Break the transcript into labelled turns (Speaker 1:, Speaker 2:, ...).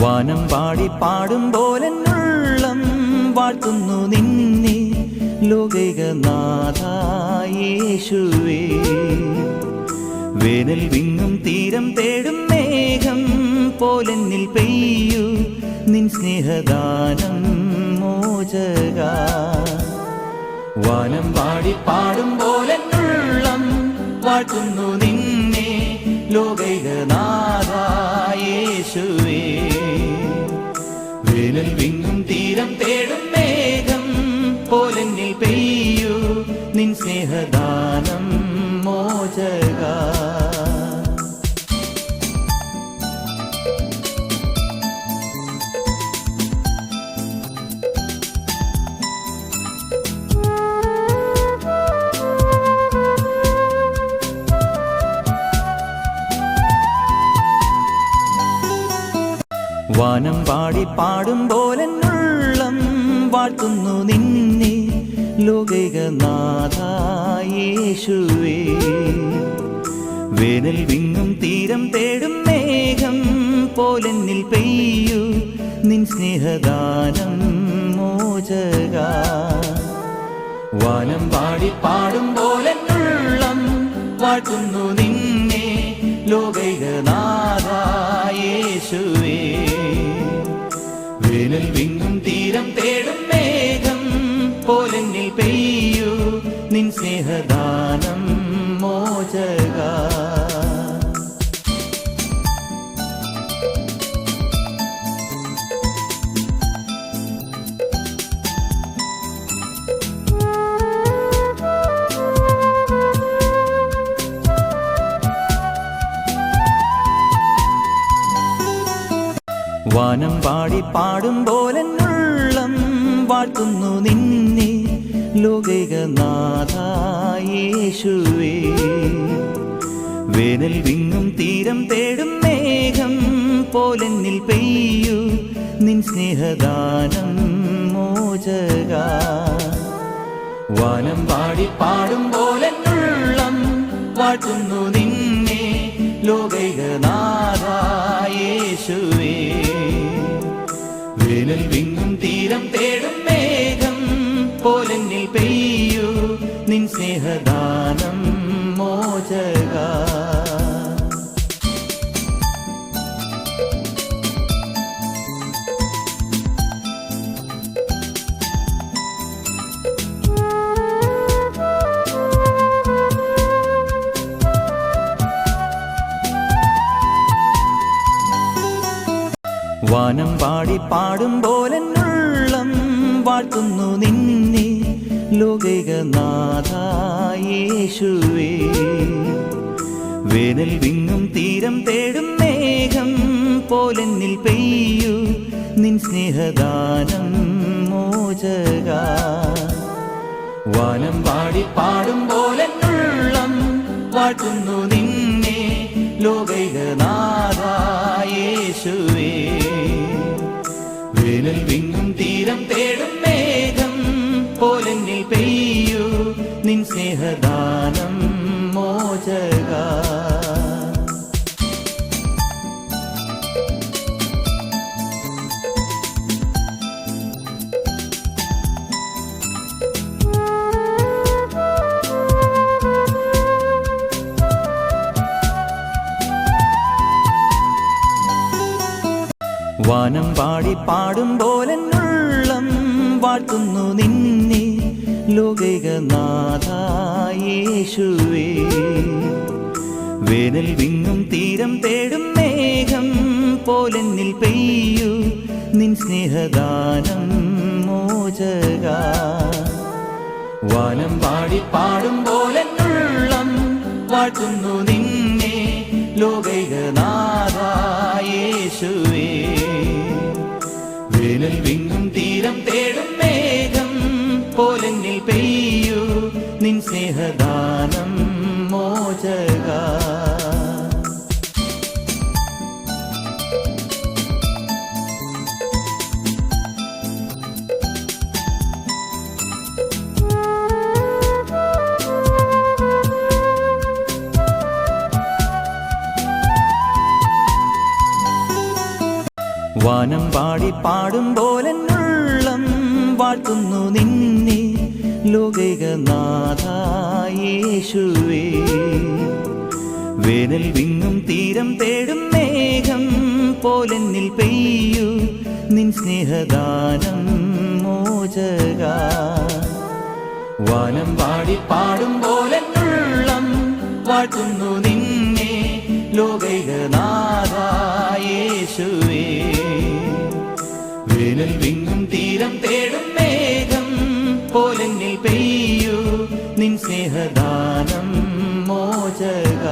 Speaker 1: വാനം പാടി പാടും പോലെന്നുള്ളം വാഴ്ത്തുന്നു നിന്നെ ലോകികനാഥായേശുവേ. വേനൽ വിങ്ങും തീരം തേടും മേഘം പോലെന്നിൽ പെയ്യൂ നിൻ സ്നേഹദാനം മോചക. വാനം പാടി പാടും പോലെന്നുള്ളം വാഴ്ത്തുന്നു നിന്നെ ലോകൈകനാഥായേശുവേ. വേനൽ വിങ്ങും തീരം തേടും മേഘം. പോലെന്നിൽ പെയ്യൂ നിൻ സ്നേഹദാനം മോചക. വാനം പാടി പാടും പോലെന്നുള്ളം വാഴ്ത്തുന്നു നിന്നെ ലോകികനാഥായേശുവേ. വേനൽ വിങ്ങും തീരം തേടും മേഘം പോലെന്നിൽ പെയ്യൂ നിൻ സ്നേഹദാനം മോചക. വാനം പാടി പാടും പോലെന്നുള്ളം വാഴ്ത്തുന്നു നിന്നെ ലോകൈകനാഥായേശുവേ. വേനൽ വിങ്ങും തീരം തേടും മേഘം പോലെന്നിൽ പെയ്യൂ. നിൻ സ്നേഹദാനം മോചക വാനം പാടി പാടും പോലെന്നുള്ളം വാഴ്ത്തുന്നു നിന്നെ ലോകികനാഥായേശുവേ വേനൽ വിങ്ങും തീരം തേടും മേഘം പോലെന്നിൽ പെയ്യൂ നിൻ സ്നേഹദാനം മോചക. വാനം പാടി പാടും പോലെന്നുള്ളം വാഴ്ത്തുന്നു നിന്നെ ലോകൈകനാഥായേശുവേ വേനൽ വിങ്ങും തീരം തേടും മേഘം പോലെന്നിൽ പെയ്യൂ നിൻ സ്നേഹദാനം മോചക വാനം പാടി പാടും പോലെ ഉള്ളം വാഴ്ത്തുന്നു നിന്നെ ലോകികനാഥായേശുവേ. വേനൽ വിങ്ങും തീരം തേടും മേഘം പോലെന്നിൽ പെയ്യൂ നിൻ സ്നേഹദാനം മോചക. വാനം പാടി പാടും പോലെ ഉള്ളം വാഴ്ത്തുന്നു നിന്നെ ലോകൈകനാഥായേശുവേ വേനൽ വിങ്ങും തീരം തേടും മേഘം പോലെന്നിൽ പെയ്യൂ നിൻ സ്നേഹദാനം മോചക വാനം പാടി പാടും പോലെന്നുള്ളം വാഴ്ത്തുന്നു നിന്നെ ലോകികനാഥായേശുവേ. വേനൽ വിങ്ങും തീരം തേടും മേഘം പോലെന്നിൽ പെയ്യൂ നിൻ സ്നേഹദാനം മോചക. വാനം പാടി പാടും പോലെന്നുള്ളം വാഴ്ത്തുന്നു നിന്നെ ലോകൈകനാഥായേശുവേ. വിങ്ങും തീരം തേടും മേഘം. പോലെന്നിൽ പെയ്യൂ നിൻ സ്നേഹദാനം വാനം പാടി പാടും പോലെന്നുള്ളം വാഴ്ത്തുന്നു നിന്നെ ലോകൈകനാഥായേശുവേ. വേനൽ വിങ്ങും തീരം തേടും മേഘം പോലെന്നിൽ പെയ്യൂ നിൻ സ്നേഹദാനം മോചക. വാനം പാടി പാടും പോലെ ഉള്ളം വാഴ്ത്തുന്നു നിന്നെ ലോകൈകനാഥായേശുവേ. വേനൽ വിങ്ങും തീരം തേടും മേഘം പോലെന്നിൽ പെയ്യൂ നിൻ സ്നേഹദാനം മോചക